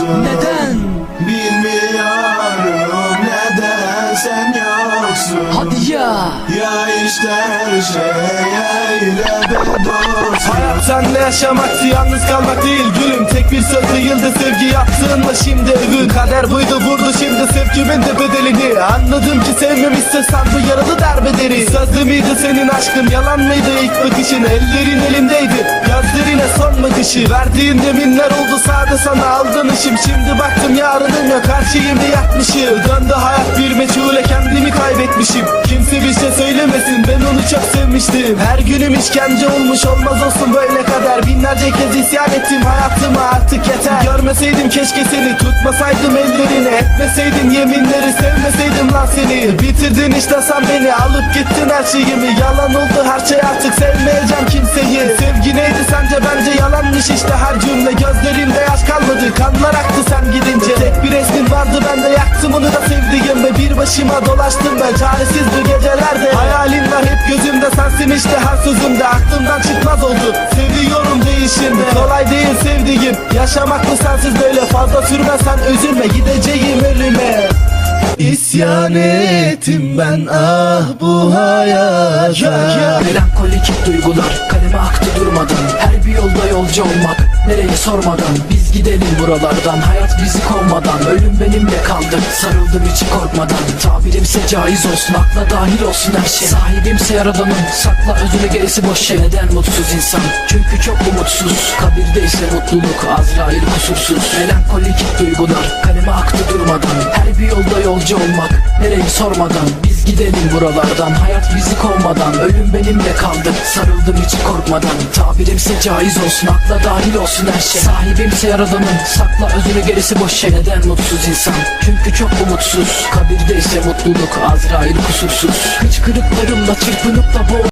yoksun Neden? Bilmiyorum neden sen yoksun? Hadi ya. Ya işte her şey eyle be Hayat senle yaşamaktı yalnız kalmak değil gülüm. Tek bir söz değildi sevgi övün Kader buydu vurdu şimdi sevgimin de bedelini Anladım ki sevmemişse bu yaralı derbederi Sözlü müydü senin aşkın yalan mıydı? İlk bakışın Ellerin elimdeydi gözlerine son bakışı Verdiğin yeminler oldu sade sana aldanışım. Şimdi baktım yarınım yok her şeyimi yakmışım. Döndü hayat bir meçhule kendimi kaybetmişim. Kimse bir şey söylemesin ben onu çok sevmiştim. Her günüm işkence olmuş olmaz olsun böyle kadar Binlerce kez isyan ettim hayatıma artık yeter. Görmeseydim keşke seni tutmasaydım ellerini Etmeseydin yeminleri sevmeseydim lan seni. Bitirdin işte sen beni alıp gittin her şeyimi. Yalan oldu her şey artık sevmeyeceğim kimseyi. Sevgi neydi sence? Bence yalanmış işte her cümle. Gözlerimde yaş kalmadı kanlar aktı sen gidince. Tek bir resmin vardı ben de yaktım onu da sevdiğim. Ve bir başıma dolaştım ben çaresiz gecelerde. Hayalim var hep sensin işte her sözümde Aklımdan çıkmaz oldu seviyorum değişimde Kolay değil sevdiğim. Yaşamak mı sensiz böyle fazla sürmesen üzülme gideceğim ölüme İsyan ettim ben ah bu hayata. Melankolik duygular kaleme aktı durmadan. Her bir yolda yolcu olmak nereye sormadan. Biz gidelim buralardan hayat bizi kovmadan. Ölüm benimle kaldı sarıldım hiç korkmadan. Tabirimse caiz olsun akla dahil olsun her şey. Sahibimse yaradanım sakla özünü gerisi boş şey. Neden mutsuz insan? Çünkü çok umutsuz. Kabirde ise mutluluk Azrail kusursuz. Melankolik duygular kaleme aktı durmadan bir yolda yolcu olmak. Nereye sormadan Biz gidelim buralardan. Hayat bizi kovmadan Ölüm benimle kaldı. Sarıldım hiç korkmadan. Tabirimse caiz olsun akla dahil olsun her şey. Sahibimse yaradanım sakla özünü gerisi boş şey. Neden mutsuz insan? Çünkü çok umutsuz. Kabirde ise mutluluk Azrail kusursuz. Hıçkırıklarımla çırpınıp da boğ